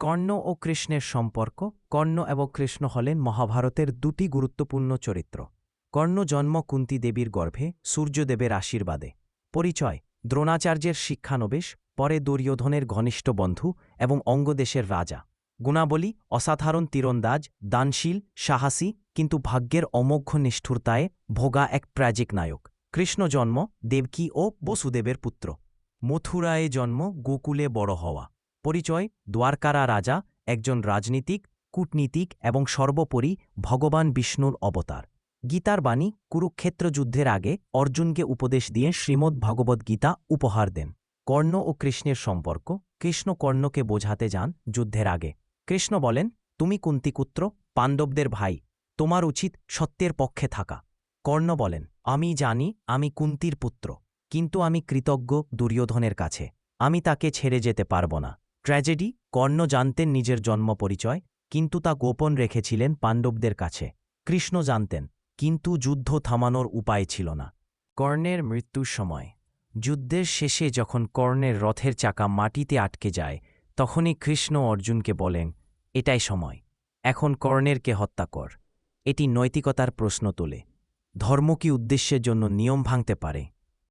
কর্ণ ও কৃষ্ণের সম্পর্ক, কর্ণ এবং কৃষ্ণ হলেন মহাভারতের দুটি গুরুত্বপূর্ণ চরিত্র। কর্ণ জন্ম কুন্তি দেবীর গর্ভে, সূর্যদেবের আশীর্বাদে। পরিচয়, দ্রোণাচার্যের শিক্ষানবেশ, পরে দুর্যোধনের ঘনিষ্ঠ বন্ধু এবং অঙ্গদেশের রাজা। গুণাবলী, অসাধারণ তীরন্দাজ, দানশীল, সাহসী, কিন্তু ভাগ্যের অমোঘ্য নিষ্ঠুরতায় ভোগা এক প্রাজিক নায়ক। কৃষ্ণ জন্ম দেবকী ও বসুদেবের পুত্র। মথুরায় জন্ম গোকুলে বড় হওয়া। পরিচয়, দ্বারকারা রাজা, একজন রাজনীতিক, কূটনীতিক এবং সর্বোপরি ভগবান বিষ্ণুর অবতার। গীতার বাণী কুরুক্ষেত্র যুদ্ধের আগে অর্জুনকে উপদেশ দিয়ে শ্রীমদ্ ভগবদ্গীতা উপহার দেন। কর্ণ ও কৃষ্ণের সম্পর্ক, কৃষ্ণ কর্ণকে বোঝাতে যান যুদ্ধের আগে। কৃষ্ণ বলেন, তুমি কুন্তিকুত্র পাণ্ডবদের ভাই, তোমার উচিত সত্যের পক্ষে থাকা। কর্ণ বলেন, আমি জানি আমি কুন্তির পুত্র, কিন্তু আমি কৃতজ্ঞ দুর্যোধনের কাছে। আমি তাকে ছেড়ে যেতে পারব না। ট্র্যাজেডি, কর্ণ জানতেন নিজের জন্ম পরিচয়, কিন্তু তা গোপন রেখেছিলেন পাণ্ডবদের কাছে। কৃষ্ণ জানতেন, কিন্তু যুদ্ধ থামানোর উপায় ছিল না। কর্ণের মৃত্যুর সময়। যুদ্ধের শেষে যখন কর্ণের রথের চাকা মাটিতে আটকে যায়, তখনই কৃষ্ণ অর্জুনকে বলেন, এটাই সময়। এখন কর্ণেরকে হত্যা কর। এটি নৈতিকতার প্রশ্ন তোলে। ধর্ম কি উদ্দেশ্যের জন্য নিয়ম ভাঙতে পারে?